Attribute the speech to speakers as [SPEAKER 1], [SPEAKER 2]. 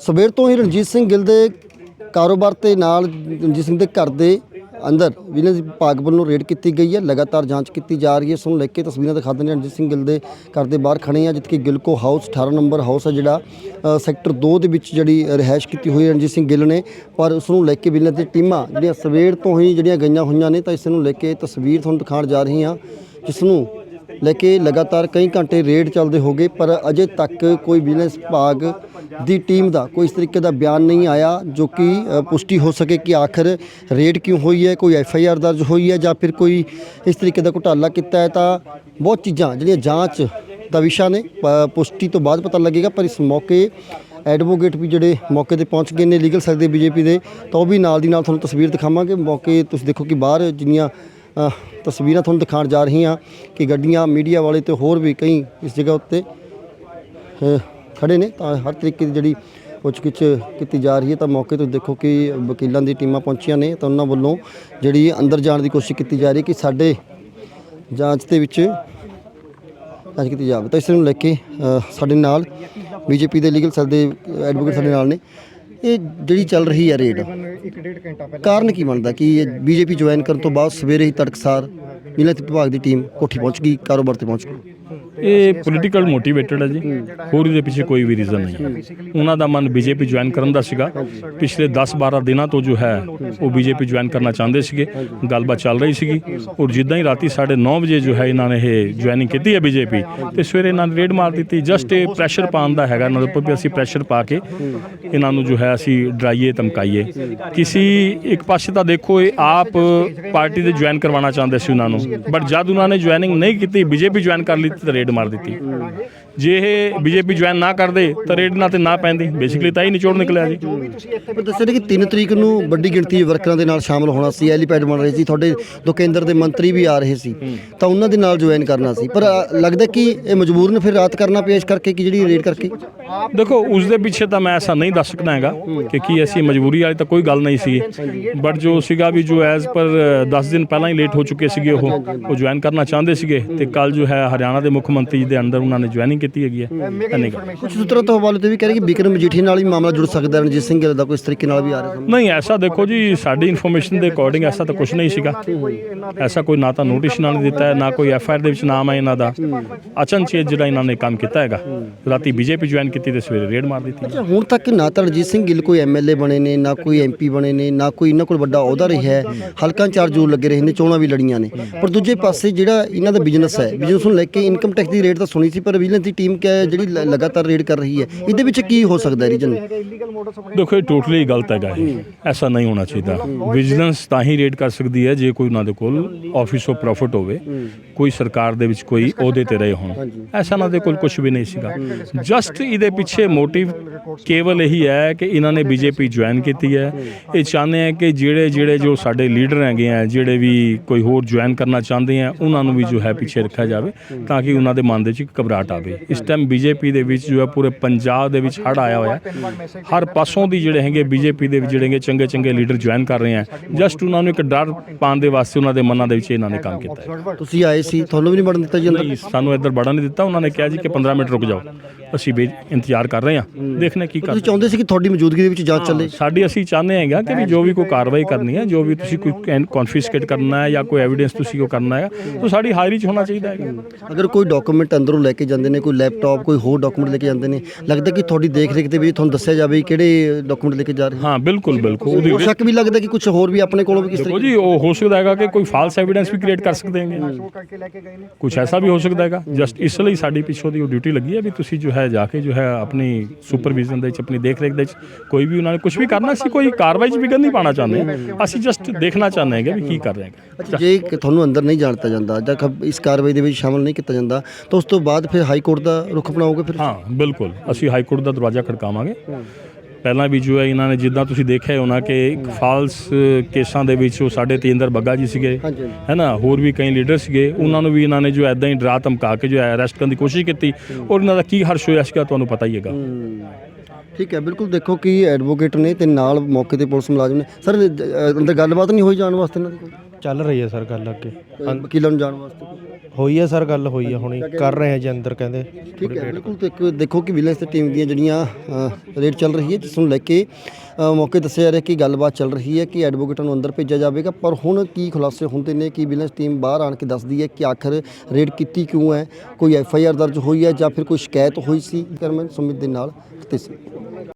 [SPEAKER 1] ਸਵੇਰ ਤੋਂ ਹੀ ਰਣਜੀਤ ਸਿੰਘ ਗਿੱਲ ਦੇ ਕਾਰੋਬਾਰ ਤੇ ਨਾਲ ਰਣਜੀਤ ਸਿੰਘ ਦੇ ਘਰ ਦੇ ਅੰਦਰ ਵਿਜੀਲੈਂਸ ਵਿਭਾਗ ਵੱਲੋਂ ਰੇਡ ਕੀਤੀ ਗਈ ਹੈ। ਲਗਾਤਾਰ ਜਾਂਚ ਕੀਤੀ ਜਾ ਰਹੀ ਹੈ। ਇਸ ਨੂੰ ਲੈ ਕੇ ਤਸਵੀਰਾਂ ਦਿਖਾ ਦਿੰਦੇ ਹਾਂ। ਰਣਜੀਤ ਸਿੰਘ ਗਿੱਲ ਦੇ ਘਰ ਦੇ ਬਾਹਰ ਖੜੇ ਆ ਜਿੱਥੇ ਗਿੱਲ ਕੋ ਹਾਊਸ 18 ਨੰਬਰ ਹਾਊਸ ਹੈ ਜਿਹੜਾ ਸੈਕਟਰ 2 ਦੇ ਵਿੱਚ ਜਿਹੜੀ ਰਿਹਾਇਸ਼ ਕੀਤੀ ਹੋਈ ਰਣਜੀਤ ਸਿੰਘ ਗਿੱਲ ਨੇ। ਪਰ ਉਸ ਨੂੰ ਲੈ ਕੇ ਵਿਜੀਲੈਂਸ ਦੀ ਟੀਮਾਂ ਜਿਹੜੀਆਂ ਸਵੇਰ ਤੋਂ ਹੀ ਜਿਹੜੀਆਂ ਗਈਆਂ ਹੋਈਆਂ ਨੇ, ਤਾਂ ਇਸ ਨੂੰ ਲੈ ਕੇ ਤਸਵੀਰ ਤੁਹਾਨੂੰ ਦਿਖਾਉਣ ਜਾ ਰਹੀ ਹਾਂ, ਜਿਸ ਨੂੰ ਲੈ ਕੇ ਲਗਾਤਾਰ ਕਈ ਘੰਟੇ ਰੇਡ ਚੱਲਦੇ ਹੋਗੇ ਪਰ ਅਜੇ ਤੱਕ ਕੋਈ ਵਿਜੀਲੈਂਸ ਵਿਭਾਗ ਦੀ ਟੀਮ ਦਾ ਕੋਈ ਇਸ ਤਰੀਕੇ ਦਾ ਬਿਆਨ ਨਹੀਂ ਆਇਆ, ਜੋ ਕਿ ਪੁਸ਼ਟੀ ਹੋ ਸਕੇ ਕਿ ਆਖਰ ਰੇਡ ਕਿਉਂ ਹੋਈ ਹੈ, ਕੋਈ ਐਫ ਆਈ ਆਰ ਦਰਜ ਹੋਈ ਹੈ ਜਾਂ ਫਿਰ ਕੋਈ ਇਸ ਤਰੀਕੇ ਦਾ ਘੁਟਾਲਾ ਕੀਤਾ ਹੈ, ਤਾਂ ਬਹੁਤ ਚੀਜ਼ਾਂ ਜਿਹੜੀਆਂ ਜਾਂਚ ਦਾ ਵਿਸ਼ਾ ਨੇ ਪੁਸ਼ਟੀ ਤੋਂ ਬਾਅਦ ਪਤਾ ਲੱਗੇਗਾ, ਪਰ ਇਸ ਮੌਕੇ ਐਡਵੋਕੇਟ ਵੀ ਜਿਹੜੇ ਮੌਕੇ ਤੇ ਪਹੁੰਚ ਗਏ ਨੇ, ਲੀਗਲ ਸੈਲ ਦੇ ਬੀਜੇਪੀ ਦੇ, ਤਾਂ ਉਹ ਵੀ ਨਾਲ ਦੀ ਨਾਲ ਤੁਹਾਨੂੰ ਤਸਵੀਰ ਦਿਖਾਵਾਂਗੇ। ਮੌਕੇ ਤੁਸੀਂ ਦੇਖੋ ਕਿ ਬਾਹਰ ਜਿੰਨੀਆਂ ਤਸਵੀਰਾਂ ਤੁਹਾਨੂੰ ਦਿਖਾਉਣ ਜਾ ਰਹੀ ਹਾਂ ਕਿ ਗੱਡੀਆਂ ਮੀਡੀਆ ਵਾਲੇ ਤੇ ਹੋਰ ਵੀ ਕਈ ਇਸ ਜਗ੍ਹਾ ਉੱਤੇ ਅ, ਖੜੇ ਨੇ। ਤਾਂ ਹਰ ਤਰੀਕੇ ਦੀ ਜਿਹੜੀ ਪੁੱਛਗਿੱਛ ਕੀਤੀ ਜਾ ਰਹੀ ਹੈ। ਤਾਂ ਮੌਕੇ ਤੋਂ ਦੇਖੋ ਕਿ ਵਕੀਲਾਂ ਦੀ ਟੀਮਾਂ ਪਹੁੰਚੀਆਂ ਨੇ। ਤਾਂ ਉਹਨਾਂ ਵੱਲੋਂ ਜਿਹੜੀ ਅੰਦਰ ਜਾਣ ਦੀ ਕੋਸ਼ਿਸ਼ ਕੀਤੀ ਜਾ ਰਹੀ ਹੈ ਕਿ ਸਾਡੇ ਜਾਂਚ ਦੇ ਵਿੱਚ ਜਾਂਚ ਕੀਤੀ ਜਾਵੇ। ਤਾਂ ਇਸ ਨੂੰ ਲੈ ਕੇ ਸਾਡੇ ਨਾਲ ਬੀਜੇਪੀ ਦੇ ਲੀਗਲ ਸੈੱਲ ਦੇ ਐਡਵੋਕੇਟ ਸਾਡੇ ਨਾਲ ਨੇ। ਇਹ ਜਿਹੜੀ ਚੱਲ ਰਹੀ ਹੈ ਰੇਡ, ਕਾਰਨ ਕੀ ਬਣਦਾ? ਕਿ ਇਹ ਬੀਜੇਪੀ ਜੁਆਇਨ ਕਰਨ ਤੋਂ ਬਾਅਦ ਸਵੇਰੇ ਹੀ ਤੜਕਸਾਰ ਮਿਲਤ ਵਿਭਾਗ ਦੀ ਟੀਮ ਕੋਠੀ ਪਹੁੰਚ ਗਈ, ਕਾਰੋਬਾਰ ਤੇ ਪਹੁੰਚ ਗਈ?
[SPEAKER 2] ਇਹ ਪੋਲੀਟੀਕਲ ਮੋਟੀਵੇਟਡ ਹੈ ਜੀ। ਹੋਰ ਇਹਦੇ ਪਿੱਛੇ ਕੋਈ ਵੀ ਰੀਜ਼ਨ ਨਹੀਂ। ਉਹਨਾਂ ਦਾ ਮਨ ਬੀਜੇਪੀ ਜੁਆਇਨ ਕਰਨ ਦਾ ਸੀਗਾ। ਪਿਛਲੇ 10-12 ਦਿਨਾਂ ਤੋਂ ਜੋ ਹੈ, ਉਹ ਬੀਜੇਪੀ ਜੁਆਇਨ ਕਰਨਾ ਚਾਹੁੰਦੇ ਸੀਗੇ। ਗੱਲਬਾਤ ਚੱਲ ਰਹੀ ਸੀਗੀ। ਔਰ ਜਿੱਦਾਂ ਹੀ ਰਾਤੀ 9:30 ਵਜੇ ਜੋ ਹੈ, ਇਹਨਾਂ ਨੇ ਇਹ ਜੁਆਇਨਿੰਗ ਕੀਤੀ ਹੈ ਬੀਜੇਪੀ ਤੇ ਸਵੇਰੇ ਇਹਨਾਂ ਨੇ ਰੇਡ ਮਾਰ ਦਿੱਤੀ। ਜਸਟ ਇਹ ਪ੍ਰੈਸ਼ਰ ਪਾਉਣ ਦਾ ਹੈਗਾ। ਇਹਨਾਂ ਦੇ ਉੱਪਰ ਵੀ ਅਸੀਂ ਪ੍ਰੈਸ਼ਰ ਪਾ ਕੇ ਇਹਨਾਂ ਨੂੰ ਜੋ ਹੈ, ਅਸੀਂ ਡਰਾਈਏ, ਧਮਕਾਈਏ। ਕਿਸੇ ਇੱਕ ਪਾਸੇ ਤਾਂ ਦੇਖੋ, ਇਹ ਆਪ ਪਾਰਟੀ ਦੇ ਜੁਆਇਨ ਕਰਵਾਉਣਾ ਚਾਹੁੰਦੇ ਸੀ ਉਹਨਾਂ ਨੂੰ। ਬਟ ਜਦ ਉਹਨਾਂ ਨੇ ਜੁਆਇਨਿੰਗ ਨਹੀਂ ਕੀਤੀ ਬੀਜੇਪੀ ਜੁਆਇਨ ਕਰ ਲਈ ਤਾਂ ਰੇਡ ਮਾਰ ਦਿੱਤੀ। ਜੇ ਇਹ ਬੀਜੇਪੀ ਜੁਆਇਨ ਨਾ ਕਰਦੇ ਤਾਂ ਰੇਡ ਨਾ ਤੇ ਨਾ ਪੈਂਦੀ। ਬੇਸਿਕਲੀ ਤਾਂ ਹੀ ਨਿਚੋੜ ਨਿਕਲਿਆ ਜੀ।
[SPEAKER 1] ਪਰ ਦੱਸਿਆ ਕਿ 3 ਤਰੀਕ ਨੂੰ ਵੱਡੀ ਗਿਣਤੀ ਵਰਕਰਾਂ ਦੇ ਨਾਲ ਸ਼ਾਮਲ ਹੋਣਾ ਸੀ ਐਲੀਪੈਡ ਬਣ ਰਹੇ ਸੀ ਤੁਹਾਡੇ ਦੋ ਕੇਂਦਰ ਦੇ ਮੰਤਰੀ ਵੀ ਆ ਰਹੇ ਸੀ ਤਾਂ ਉਹਨਾਂ ਦੇ ਨਾਲ ਜੁਆਇਨ ਕਰਨਾ ਸੀ। ਪਰ ਲੱਗਦਾ ਕਿ ਇਹ ਮਜਬੂਰਨ ਫਿਰ ਰਾਤ ਕਰਨਾ ਪੇਸ਼ ਕਰਕੇ ਕਿ ਜਿਹੜੀ ਰੇਡ ਕਰਕੇ?
[SPEAKER 2] ਦੇਖੋ ਉਸ ਦੇ ਪਿੱਛੇ ਤਾਂ ਮੈਂ ਐਸਾ ਨਹੀਂ ਦੱਸ ਸਕਦਾ ਹੈਗਾ ਕਿ ਕੀ ਐਸੀ ਮਜਬੂਰੀ ਵਾਲੀ ਤਾਂ ਕੋਈ ਗੱਲ ਨਹੀਂ ਸੀ ਬਟ ਜੋ ਸੀਗਾ ਵੀ ਜੋ ਐਜ਼ ਪਰ 10 ਦਿਨ ਪਹਿਲਾਂ ਹੀ ਲੇਟ ਹੋ ਚੁੱਕੇ ਸੀਗੇ ਉਹ ਉਹ ਜੁਆਇਨ ਕਰਨਾ ਚਾਹੁੰਦੇ ਸੀਗੇ। ਤੇ ਕੱਲ ਜੋ ਹੈ ਹਰਿਆਣਾ ਦੇ ਮੁੱਖ ਮੰਤਰੀ ਜੀ ਦੇ ਅੰਦਰ ਉਹਨਾਂ ਨੇ ਜੁਆਇਨਿੰਗ ਕੀਤੀ ਹੈਗੀ ਹੈ
[SPEAKER 1] ਕੁਝ ਸੂਤਰਾਂ ਤੋਂ ਹਵਾਲੇ ਤੇ ਵੀ ਕਹਿ ਰਹੇ ਕਿ ਬਿਕਰਮ ਮਜੀਠੀ ਨਾਲ ਵੀ ਮਾਮਲਾ ਜੁੜ ਸਕਦਾ ਹੈ ਰਣਜੀਤ ਸਿੰਘ ਗਿੱਲ ਦਾ ਕੋਈ ਇਸ ਤਰੀਕੇ ਨਾਲ ਵੀ ਆ ਰਿਹਾ
[SPEAKER 2] ਨਹੀਂ ਐਸਾ ਦੇਖੋ ਜੀ ਸਾਡੀ ਇਨਫੋਰਮੇਸ਼ਨ ਦੇ ਅਕੋਰਡਿੰਗ ਐਸਾ ਤਾਂ ਕੁਝ ਨਹੀਂ ਸੀਗਾ। ਐਸਾ ਕੋਈ ਨਾ ਤਾਂ ਨੋਟਿਸ ਨਾਲ ਦਿੱਤਾ ਹੈ ਨਾ ਕੋਈ ਐਫ ਆਈ ਆਰ ਦੇ ਵਿੱਚ ਨਾਮ ਹੈ ਇਹਨਾਂ ਦਾ। ਅਚਨਚੇਤ ਜਿਹੜਾ ਇਹਨਾਂ ਨੇ ਕੰਮ ਕੀਤਾ ਹੈਗਾ। ਰਾਤੀ ਬੀਜੇਪੀ ਜੁਆਇਨ ਕੀਤੀ ਤੇ ਸਵੇਰੇ ਰੇਡ ਮਾਰ ਦਿੱਤੀ।
[SPEAKER 1] ਅੱਛਾ ਹੁਣ ਤੱਕ ਨਾ ਤਾਂ ਰਣਜੀਤ ਸਿੰਘ ਗਿੱਲ ਕੋਈ ਐਮਐਲਏ ਬਣੇ ਨੇ ਨਾ ਕੋਈ ਐਮਪੀ ਬਣੇ ਨੇ ਨਾ ਕੋਈ ਇਹਨਾਂ ਕੋਲ ਵੱਡਾ ਅਹੁਦਾ ਰਿਹਾ ਹੈ। ਹਲਕਾ ਚਾਰ ਜੋ ਲੱਗੇ ਰਹੇ ਨੇ ਚੋਣਾਂ ਵੀ ਲੜੀਆਂ ਨੇ। ਪਰ ਦੂਜੇ ਪਾਸੇ ਜਿਹੜਾ ਇਹਨਾਂ ਦਾ ਬਿਜ਼ਨਸ ਹੈ ਬਿਜ਼ਨਸ ਨੂੰ ਲੈ ਕੇ ਇਨਕਮ ਟੈਕਸ ਦੀ ਰੇਟ ਤਾਂ ਸੁਣੀ ਸੀ ਪਰ ਵਿਜੀਲੈਂਸ ਦੀ ਟੀਮ ਕਿਆ ਜਿਹੜੀ ਲ- ਲਗਾਤਾਰ ਰੇਡ ਕਰ ਰਹੀ ਹੈ। ਇਹਦੇ ਵਿੱਚ ਕੀ ਹੋ ਸਕਦਾ ਹੈ ਰੀਜਨ?
[SPEAKER 2] ਦੇਖੋ ਇਹ ਟੋਟਲੀ ਗਲਤ ਹੈਗਾ ਇਹ। ਐਸਾ ਨਹੀਂ ਹੋਣਾ ਚਾਹੀਦਾ। ਵਿਜੀਲੈਂਸ ਤਾਂ ਹੀ ਰੇਡ ਕਰ ਸਕਦੀ ਹੈ ਜੇ ਕੋਈ ਉਹਨਾਂ ਦੇ ਕੋਲ ਆਫਿਸ ਆਫ ਪ੍ਰੋਫਿਟ ਹੋਵੇ। ਕੋਈ ਸਰਕਾਰ ਦੇ ਵਿੱਚ ਕੋਈ ਅਹੁਦੇ ਤੇ ਰਹੇ ਹੋਣ। ਐਸਾ ਉਹਨਾਂ ਦੇ ਕੋਲ ਕੁਝ ਵੀ ਨਹੀਂ ਸੀਗਾ। ਜਸਟ ਇਹਦੇ ਪਿੱਛੇ ਮੋਟਿਵ ਕੇਵਲ ਇਹੀ ਹੈ ਕਿ ਇਹਨਾਂ ਨੇ ਬੀਜੇਪੀ ਜੁਆਇਨ ਕੀਤੀ ਹੈ। ਇਹ ਚਾਹੁੰਦੇ ਆ ਕਿ ਜਿਹੜੇ ਜਿਹੜੇ ਜੋ ਸਾਡੇ ਲੀਡਰ ਹੈਗੇ ਆ ਜਿਹੜੇ ਵੀ ਕੋਈ ਹੋਰ ਜੁਆਇਨ ਕਰਨਾ ਚਾਹੁੰਦੇ ਆ ਉਹਨਾਂ ਨੂੰ ਵੀ ਜੋ ਹੈ ਪਿੱਛੇ ਰੱਖਿਆ ਜਾਵੇ ਤਾਂ ਕਿ ਉਹਨਾਂ ਦੇ ਮਨ ਦੇ ਵਿੱਚ ਇੱਕ ਘਬਰਾਹਟ ਆਵੇ। ਇਸ ਟਾਈਮ ਬੀਜੇਪੀ ਦੇ ਵਿੱਚ ਜੋ ਹੈ ਪੂਰੇ ਪੰਜਾਬ ਦੇ ਵਿੱਚ ਹੜ ਆਇਆ ਹੋਇਆ। ਹਰ ਪਾਸੋਂ ਦੀ ਜਿਹੜੇ ਹੈਗੇ ਬੀਜੇਪੀ ਦੇ ਵਿੱਚ ਜਿਹੜੇ ਹੈਗੇ ਚੰਗੇ ਚੰਗੇ ਲੀਡਰ ਜੁਆਇਨ ਕਰ ਰਹੇ ਆ ਜਸਟ ਉਹਨਾਂ ਨੂੰ ਇੱਕ ਡਰ ਪਾਉਣ ਦੇ ਵਾਸਤੇ ਉਹਨਾਂ ਦੇ ਮਨਾਂ ਦੇ ਵਿੱਚ ਇਹਨਾਂ ਨੇ ਕੰਮ ਕੀਤਾ ਹੈ।
[SPEAKER 1] ਤੁਸੀਂ ਆਏ ਸੀ ਤੁਹਾਨੂੰ ਵੀ ਨਹੀਂ ਵੜਨ ਦਿੱਤਾ ਜੀ ਅੰਦਰ?
[SPEAKER 2] ਸਾਨੂੰ ਇੱਧਰ ਬੜਾ ਨਹੀਂ ਦਿੱਤਾ। ਉਹਨਾਂ ਨੇ ਕਿਹਾ ਜੀ ਕਿ 15 ਮਿੰਟ ਰੁਕ ਜਾਓ। ਅਸੀਂ ਵੀ ਇੰਤਜ਼ਾਰ ਕਰ ਰਹੇ ਹਾਂ। ਦੇਖਨੇ ਕੀ ਕਰ
[SPEAKER 1] ਤੁਸੀਂ ਚਾਹੁੰਦੇ ਸੀ ਕਿ ਤੁਹਾਡੀ ਮੌਜੂਦਗੀ ਦੇ ਵਿੱਚ ਜਾਂਚ ਚੱਲੇ।
[SPEAKER 2] ਸਾਡੀ ਅਸੀਂ ਚਾਹੁੰਦੇ ਹੈਗਾ ਕਿ ਵੀ ਜੋ ਵੀ ਕੋਈ ਕਾਰਵਾਈ ਕਰਨੀ ਹੈ ਜੋ ਵੀ ਤੁਸੀਂ ਕੋਈ ਕਨਫਿਸਕੇਟ ਕਰਨਾ ਹੈ ਜਾਂ ਕੋਈ ਐਵੀਡੈਂਸ ਤੁਸੀਂ ਉਹ ਕਰਨਾ ਹੈ ਤਾਂ ਸਾਡੀ ਹਾਜ਼ਰੀ 'ਚ ਹੋਣਾ ਚਾਹੀਦਾ ਹੈਗਾ।
[SPEAKER 1] ਅਗਰ ਕੋਈ ਡਾਕੂਮੈਂਟ ਅੰਦਰੋਂ ਲੈ ਕੇ ਜਾਂਦੇ ਨੇ ਕੋਈ ਲੈਪਟਾਪ ਕੋਈ ਹੋਰ ਡਾਕੂਮੈਂਟ ਲੈ ਕੇ ਜਾਂਦੇ ਨੇ? ਲੱਗਦਾ ਕਿ ਤੁਹਾਡੀ ਦੇਖ ਰੇਖ ਦੇ ਵਿੱਚ ਤੁਹਾਨੂੰ ਦੱਸਿਆ ਜਾਵੇ ਕਿ ਕਿਹੜੇ ਡਾਕੂਮੈਂਟ ਲੈ ਕੇ ਜਾ ਰਹੇ
[SPEAKER 2] ਹਾਂ ਬਿਲਕੁਲ ਬਿਲਕੁਲ। ਉਹਦੀ
[SPEAKER 1] ਹੋ ਸ਼ੱਕ ਵੀ ਲੱਗਦਾ ਕਿ ਕੁਝ ਹੋਰ ਵੀ ਆਪਣੇ ਕੋਲੋਂ ਵੀ ਕਿਸ
[SPEAKER 2] ਦੇਖੋ ਜੀ ਉਹ ਹੋ ਸਕਦਾ ਹੈਗਾ ਕਿ ਕੋਈ ਫਾਲਸ ਐਵੀਡੈਂਸ ਵੀ ਕ੍ਰੀਏਟ ਕਰ ਸਕਦੇ ਹੈਗੇ ਕੁਝ ਐਸਾ ਵੀ ਹੋ ਸਕਦਾ ਹੈਗਾ। ਜਸਟ ਇਸ ਲਈ ਸਾਡੀ ਪਿੱਛੋਂ ਦੀ ਉਹ ਡਿਊਟੀ ਲੱਗੀ ਹੈ ਵੀ ਤੁਸੀਂ ਜੋ ਹੈ ਜਾ ਕੇ ਜੋ ਹੈ ਆਪਣੀ ਸੁਪਰਵਿਜ਼ਨ ਦੇ ਵਿੱਚ ਆਪਣੀ ਦੇਖ ਰੇਖ ਦੇ ਵਿੱਚ ਕੋਈ ਵੀ ਉਹਨਾਂ ਨੇ ਕੁਝ ਵੀ ਕਰਨਾ ਸੀ ਕੋਈ ਕਾਰਵਾਈ 'ਚ ਵਿਗਨ ਨਹੀਂ ਪਾਣਾ ਚਾਹੁੰਦੇ ਅਸੀਂ ਜਸਟ ਦੇਖਣਾ ਚਾਹੁੰਦੇ ਹੈਗੇ ਵੀ ਕੀ ਕਰ ਰਹੇ ਹੈਗੇ।
[SPEAKER 1] ਅੱਛਾ ਜੇ ਕਿ ਤੁਹਾਨੂੰ ਅੰਦਰ ਨਹੀਂ ਜਾਣਤਾ ਜਾਂਦਾ ਜਾਂ ਇਸ ਕਾਰਵਾਈ ਦੇ ਵਿੱਚ ਸ਼ਾਮਲ ਨਹੀਂ ਕੀਤਾ ਜਾਂਦਾ ਤਾਂ ਉਸ ਤੋਂ ਬਾਅਦ ਫਿਰ ਹਾਈ ਕੋਰਟ ਦਾ ਰੁਖ ਅਪਣਾਓਗੇ ਫਿਰ?
[SPEAKER 2] ਹਾਂ ਬਿਲਕੁਲ। ਅਸੀਂ ਹਾਈ ਕੋਰਟ ਦਾ ਦਰਵਾਜ਼ਾ ਖੜਕਾਵਾਂਗੇ। ਪਹਿਲਾਂ ਵੀ ਜੋ ਹੈ ਇਹਨਾਂ ਨੇ ਜਿੱਦਾਂ ਤੁਸੀਂ ਦੇਖਿਆ ਹੋਣਾ ਕਿ ਇੱਕ ਫਾਲਸ ਕੇਸਾਂ ਦੇ ਵਿੱਚ ਉਹ ਸਾਡੇ ਤੇਂਦਰ ਬੱਗਾ ਜੀ ਸੀਗੇ। ਹੈਨਾ ਹੋਰ ਵੀ ਕਈ ਲੀਡਰ ਸੀਗੇ। ਉਹਨਾਂ ਨੂੰ ਵੀ ਇਹਨਾਂ ਨੇ ਜੋ ਐਦਾਂ ਹੀ ਡਰਾ ਧਮਕਾ ਕੇ ਜੋ ਹੈ ਅਰੈਸਟ ਕਰਨ ਦੀ ਕੋਸ਼ਿਸ਼ ਕੀਤੀ। ਔਰ ਇਹਨਾਂ ਦਾ ਕੀ ਹਰਸ਼ ਹੋਇਆ ਸੀਗਾ ਤੁਹਾਨੂੰ ਪਤਾ ਹੀ ਹੈਗਾ।
[SPEAKER 1] ਠੀਕ ਹੈ ਬਿਲਕੁਲ ਦੇਖੋ ਕਿ ਐਡਵੋਕੇਟ ਨੇ ਤੇ ਨਾਲ ਮੌਕੇ ਤੇ ਪੁਲਿਸ ਮੁਲਾਜ਼ਮ ਨੇ। ਸਰ ਅੰਦਰ ਗੱਲਬਾਤ ਨਹੀਂ ਹੋਈ ਜਾਣ ਵਾਸਤੇ ਇਹਨਾਂ ਦੀ ਕੋਈ?
[SPEAKER 3] ਚੱਲ ਰਹੀ ਹੈ ਸਰ ਗੱਲ ਅੱਗੇ।
[SPEAKER 1] ਵਕੀਲਾਂ ਨੂੰ ਜਾਣ ਵਾਸਤੇ
[SPEAKER 3] ਹੋਈ ਹੈ ਸਰ ਗੱਲ ਹੋਈ ਹੈ ਹੁਣੀ ਕਰ ਰਹੇ ਆ ਜੀ ਅੰਦਰ ਕਹਿੰਦੇ।
[SPEAKER 1] ਠੀਕ ਹੈ ਬਿਲਕੁਲ ਤੇ ਇੱਕ ਦੇਖੋ ਕਿ ਵਿਜੀਲੈਂਸ ਤੇ ਟੀਮ ਦੀਆਂ ਜਿਹੜੀਆਂ ਅ, ਰੇਡ ਚੱਲ ਰਹੀ ਹੈ ਜਿਸ ਨੂੰ ਲੈ ਕੇ ਅ, ਮੌਕੇ ਦੱਸਿਆ ਜਾ ਰਿਹਾ ਕਿ ਗੱਲਬਾਤ ਚੱਲ ਰਹੀ ਹੈ ਕਿ ਐਡਵੋਕੇਟਾਂ ਨੂੰ ਅੰਦਰ ਭੇਜਿਆ ਜਾਵੇਗਾ। ਪਰ ਹੁਣ ਕੀ ਖੁਲਾਸੇ ਹੁੰਦੇ ਨੇ ਕਿ ਵਿਜੀਲੈਂਸ ਟੀਮ ਬਾਹਰ ਆਣ ਕੇ ਦੱਸਦੀ ਹੈ ਕਿ ਆਖਰ ਰੇਡ ਕੀਤੀ ਕਿਉਂ ਹੈ? ਕੋਈ ਐਫ ਆਈ ਆਰ ਦਰਜ ਹੋਈ ਹੈ ਜਾਂ ਫਿਰ ਕੋਈ ਸ਼ਿਕਾਇਤ ਹੋਈ ਸੀ? ਕਰਮਨ ਸੁਮਿਤ ਦੇ ਨਾਲ ਤੇ ਸੀ